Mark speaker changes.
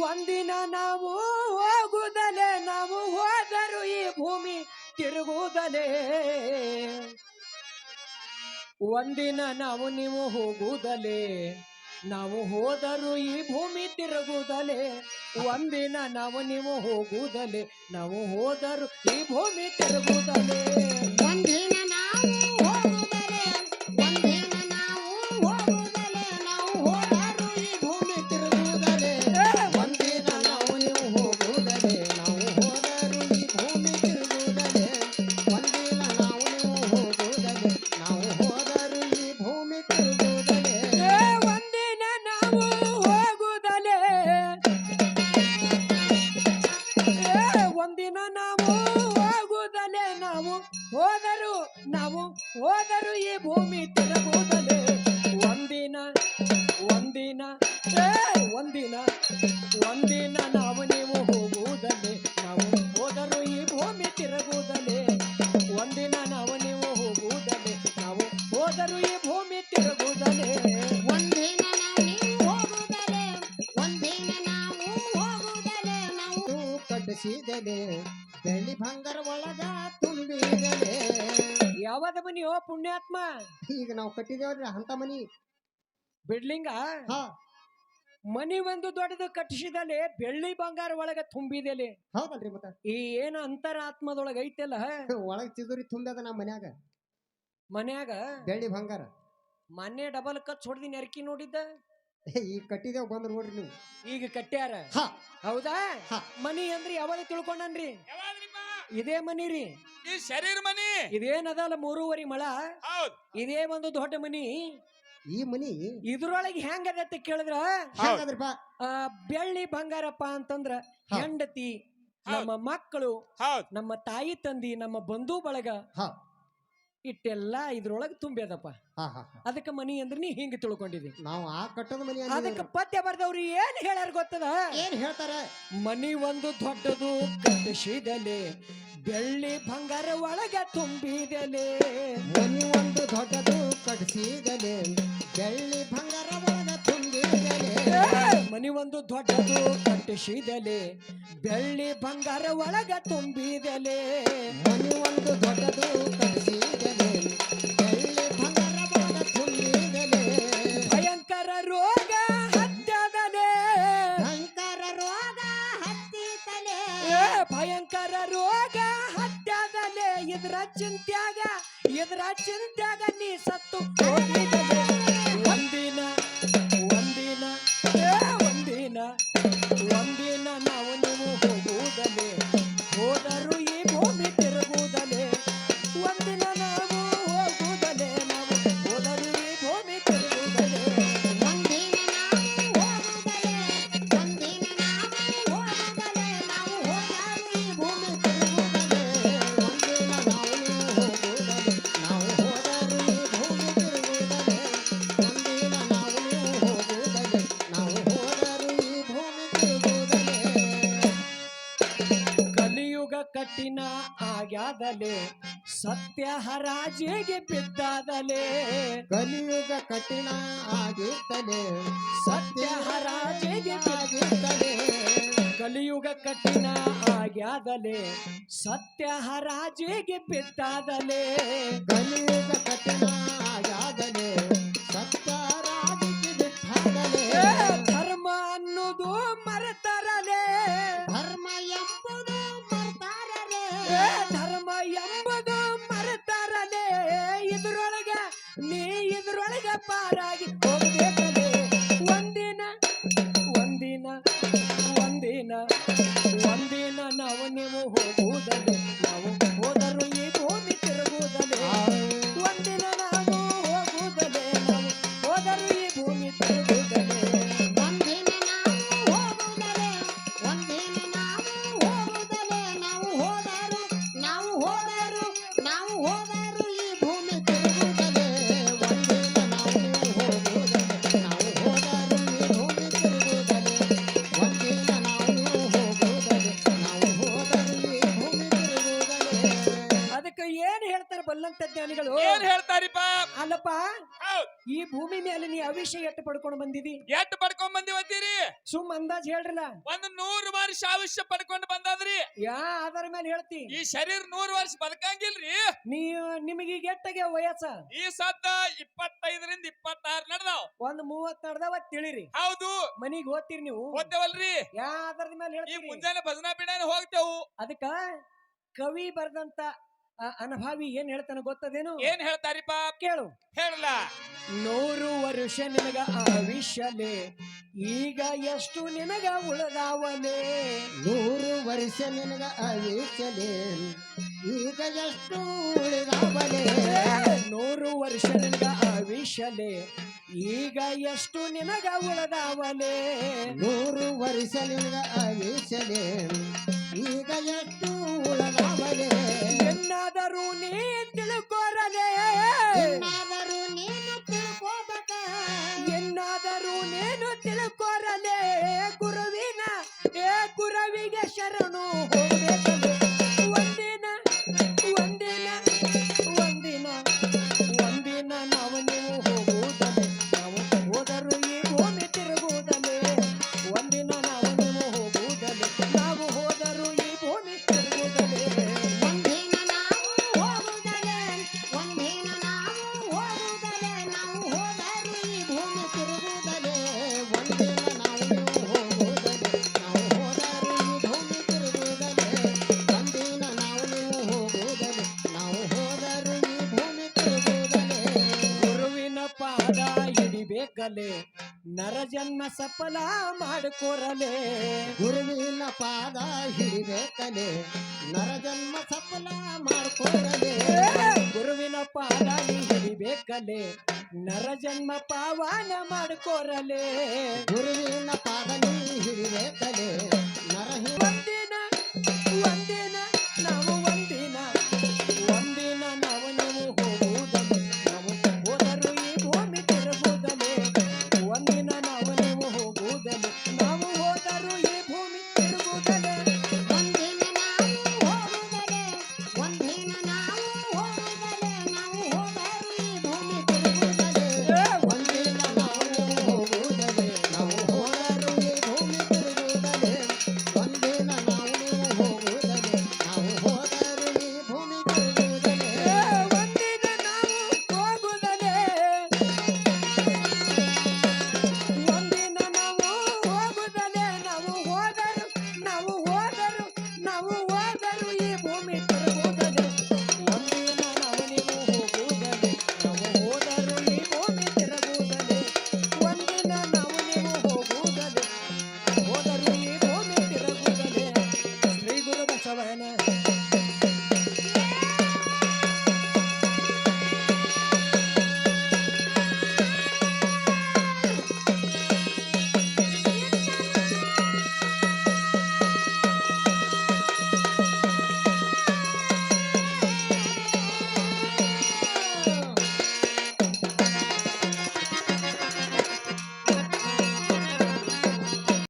Speaker 1: ಒಂದಿನ ನಾವು ಹೋಗುದಲೆ, ನಾವು ಹೋದರು ಈ ಭೂಮಿ ತಿರುಗುವುದಲೇ. ಒಂದಿನ ನಾವು ನೀವು ಹೋಗುವುದಲೇ ನಾವು ಹೋದರು ಈ ಭೂಮಿ ತಿರುಗುವುದಲೇ ಒಂದಿನ ನಾವು ನೀವು ಹೋಗುವುದಲೇ ನಾವು ಹೋದರು ಈ ಭೂಮಿ ತಿರುಗುವುದಲೇ
Speaker 2: ಹೋದರು ಈ ಭೂಮಿ ತಿರುಗುವುದಲೇ ಒಂದಿನ ಒಂದಿನ
Speaker 1: ಏ, ಒಂದಿನ ಒಂದಿನ ನಾವು ನೀವು ಹೋಗುವುದಲೇ. ನಾವು ಹೋದರು ಈ ಭೂಮಿ ತಿರುಗುವುದಲೇ. ಒಂದಿನ ನಾವು ನೀವು ಹೋಗುವುದಲೇ. ನಾವು ಹೋದರು ಈ ಭೂಮಿ ತಿರುಗುವುದಲೇ.
Speaker 2: ಒಂದಿನ ನಾವು ಕಟ್ಟಿಸಿದಲೆ. ಬೆಳ್ಳಿ ಬಂಗಾರ ಒಳಗ ತುಂಬಿದಲೆ.
Speaker 1: ಯಾವದ ಮನಿ ಓ ಪುಣ್ಯಾತ್ಮ?
Speaker 2: ಈಗ ನಾವು ಕಟ್ಟಿದೇವ್ರಿ ಅಂತ ಮನಿ.
Speaker 1: ಬಿಡ್ಲಿಂಗ?
Speaker 2: ಹಾ.
Speaker 1: ಮನಿ ಒಂದು ದೊಡ್ಡದು ಕಟ್ಟಿಸಿದಲ್ಲಿ ಬೆಳ್ಳಿ ಬಂಗಾರ ಒಳಗ ತುಂಬಿದೆಲೆ.
Speaker 2: ಹೌದಲ್ರಿ ಮತ್ತ?
Speaker 1: ಈ ಏನ ಅಂತರಾತ್ಮದೊಳಗ ಐತೆಲ್ಲ?
Speaker 2: ಒಳಗ್ ತಿಜೋರಿ ತುಂಬ್ಯದ ನಮ್ಮ ಮನ್ಯಾಗ.
Speaker 1: ಮನ್ಯಾಗ?
Speaker 2: ಬೆಳ್ಳಿ ಬಂಗಾರ.
Speaker 1: ಮೊನ್ನೆ ಡಬಲ್ ಕಚ್ ಹೊಡ್ದಿನ ಎರಕಿ ನೋಡಿದ್ದ?
Speaker 2: ಈಗ ಕಟ್ಟಿದೇವ್ ಬಂದ್ರ ನೋಡ್ರಿ ನೀವು.
Speaker 1: ಈಗ ಕಟ್ಟ್ಯಾರ?
Speaker 2: ಹಾ.
Speaker 1: ಹೌದಾ?
Speaker 2: ಹಾ.
Speaker 1: ಮನಿ ಅಂದ್ರಿ ಯಾವಾಗ ತಿಳ್ಕೊಂಡನ್ರಿ?
Speaker 3: ಯಾವಾಗ್ರಿಪ್ಪ?
Speaker 1: ಇದೇ ಮನಿ ರೀ
Speaker 3: ಈ ಶರೀರ ಮನಿ.
Speaker 1: ಇದೇನದಲ್ಲ ಮೂರುವರಿ ಮಳ?
Speaker 3: ಹೌದ್.
Speaker 1: ಇದೇ ಒಂದು ದೊಡ್ಡ ಮನಿ.
Speaker 2: ಈ ಮನಿ?
Speaker 1: ಇದ್ರೊಳಗೆ ಹೆಂಗ ಅಂತ ಕೇಳಿದ್ರ
Speaker 2: ಹೆಂಗದ್ರಿಪ್ಪ?
Speaker 1: ಆ ಬೆಳ್ಳಿ ಬಂಗಾರಪ್ಪ ಅಂತಂದ್ರ ಹೆಂಡತಿ ನಮ್ಮ ಮಕ್ಕಳು
Speaker 3: ಹೌದ್.
Speaker 1: ನಮ್ಮ ತಾಯಿ ತಂದಿ ನಮ್ಮ ಬಂಧು ಬಳಗ
Speaker 2: ಹಾ
Speaker 1: ಇಟ್ಟೆಲ್ಲ ಇದ್ರೊಳಗೆ ತುಂಬ್ಯದಪ್ಪ
Speaker 2: ಹಾ ಹಾ ಹಾ.
Speaker 1: ಅದಕ್ಕೆ ಮನಿ ಅಂದ್ರೆ ನೀ ಹಿಂಗ ತಿಳ್ಕೊಂಡಿದಿ.
Speaker 2: ನಾವು ಆ ಕಟ್ಟದ ಮನಿ
Speaker 1: ಅದಕ್ಕೆ. ಪದ್ಯ ಬರ್ದವ್ರು ಏನ್ ಹೇಳ್ಯಾರ ಗೊತ್ತದ?
Speaker 2: ಏನ್ ಹೇಳ್ತಾರೆ?
Speaker 1: ಮನಿ ಒಂದು ದೊಡ್ಡದು ಕಟ್ಟಿಸಿದಲೆ ಬೆಳ್ಳಿ ಬಂಗಾರ ಒಳಗೆ ತುಂಬಿದಲೆ.
Speaker 2: ಮನಿ ಒಂದು ದೊಡ್ಡದು ಕಟ್ಟಿಸಿದಲೆ ಬೆಳ್ಳಿ ಬಂಗಾರ ಒಳಗ ತುಂಬಿದಲೆ.
Speaker 1: ಮನಿ ಒಂದು ದೊಡ್ಡದು ಕಟ್ಟಿಸಿದಲೆ ಬೆಳ್ಳಿ ಬಂಗಾರ ಒಳಗೆ ತುಂಬಿದಲೆ.
Speaker 2: ಮನಿ ಒಂದು ದೊಡ್ಡದು ಕಟ್ಟಿಸಿದಲೆ
Speaker 1: ಇದ್ರ ಚಿಂತ್ಯಾಗ ಇದ್ರ ಚಿಂತ್ಯಾಗ ನೀ ಸತ್ತು ಹೋಗಿದಲೆ ಸತ್ಯ ಹರಾಜಿಗೆ ಬಿದ್ದಾದಲೇ.
Speaker 2: ಕಲಿಯುಗ ಕಠಿಣ ಆಗಿರ್ತಲೆ.
Speaker 1: ಸತ್ಯ ಹರಾಜಿಗೆ
Speaker 2: ಆಗಿರ್ತಲೆ
Speaker 1: ಕಲಿಯುಗ ಕಠಿಣ ಆಗ್ಯಾದಲೆ. ಸತ್ಯ ಹರಾಜಿಗೆ ಬಿದ್ದಾದಲೇ.
Speaker 2: ಕಲಿಯುಗ ಕಠಿಣ ಆಗಾದಲೆ ಸತ್ಯ
Speaker 1: ಬಂದಂತ ಜ್ಞಾನಿಗಳು?
Speaker 3: ಏನ್ ಹೇಳ್ತಾರಿಪ್ಪ?
Speaker 1: ಅಲ್ಲಪ್ಪ ಈ ಭೂಮಿ ಮೇಲೆ ನೀ ಅವಿಷ ಎಟ್ಟು ಪಡ್ಕೊಂಡು ಬಂದಿದಿ?
Speaker 3: ಎಟ್ಟು ಪಡ್ಕೊಂಡ್ ಬಂದಿವತ್ತೀರಿ
Speaker 1: ಸುಮ್ ಅಂದಾಜ್ ಹೇಳ್ರಲ್ಲ.
Speaker 3: ಒಂದ್ ನೂರು ವರ್ಷ ಆವಿಷ್ಯ ಪಡ್ಕೊಂಡು ಬಂದಾದ್ರಿ?
Speaker 1: ಯಾ ಅದರ ಮೇಲೆ ಹೇಳ್ತಿ.
Speaker 3: ಈ ಶರೀರ ನೂರು ವರ್ಷ ಬದುಕಂಗಿಲ್ರಿ?
Speaker 1: ನೀ ನಿಮಗೆ ಈಗ ಎಟ್ಟಗೆ ವಯಸ್ಸ?
Speaker 3: ಈ ಸದ್ದ ಇಪ್ಪತ್ತೈದರಿಂದ ಇಪ್ಪತ್ತಾರು ನಡ್ದಾವ್.
Speaker 1: ಒಂದ್ ಮೂವತ್ ನಡೆದವ ತಿಳಿರಿ.
Speaker 3: ಹೌದು.
Speaker 1: ಮನಿಗ್ ಓದ್ತೀರಿ ನೀವು?
Speaker 3: ಓದ್ತೇವಲ್ರಿ
Speaker 1: ಯಾ ಅದರ ಮೇಲೆ
Speaker 3: ಹೇಳ್ತಿ
Speaker 1: ಹೇಳ್ತೀರಿ?
Speaker 3: ಮುಂಜಾನೆ ಭಜನಾ ಪೀಠ ಹೋಗ್ತೇವು.
Speaker 1: ಅದಕ್ಕ ಕವಿ ಬರ್ದಂತ ಅನುಭಾವಿ ಏನ್ ಹೇಳ್ತಾನೆ ಗೊತ್ತದೇನು?
Speaker 3: ಏನ್ ಹೇಳ್ತಾರಿಪ್ಪ
Speaker 1: ಕೇಳು.
Speaker 3: ಹೇಳಲ್ಲ.
Speaker 1: ನೂರು ವರ್ಷ ನಿನಗ ಆವಿಷಲೆ ಈಗ ಎಷ್ಟು ನಿನಗ ಉಳದಾವಲೆ
Speaker 2: ನೂರು ವರ್ಷ ನಿನಗ ಆವಿಷ್ಯಲೆ ಈಗ ಎಷ್ಟು ಉಳಿದಾವಲೆ
Speaker 1: ನೂರು ವರ್ಷ ನಿನಗ ಆವಿಷಲೆ ಈಗ ಎಷ್ಟು ನಿನಗ ಉಳದಾವಲೆ
Speaker 2: ನೂರು ವರ್ಷ ನಿನಗ ಆವಿಷ್ಯಲೆ ಈಗ ಎಷ್ಟು
Speaker 1: ಹಿಡಿಬೇಕಲೆ ನರಜನ್ಮ ಸಫಲ ಮಾಡಿಕೊರಲೆ.
Speaker 2: ಗುರುವಿನ ಪಾದ ಹಿಡಿಬೇಕಲೆ. ನರಜನ್ಮ ಸಫಲ ಮಾಡಿಕೊರಲೆ.
Speaker 1: ಗುರುವಿನ ಪಾದ ಹಿಡಿಬೇಕಲೆ. ನರಜನ್ಮ ಪಾವನ ಮಾಡಿಕೊರಲೆ.
Speaker 2: ಗುರುವಿನ ಪಾದ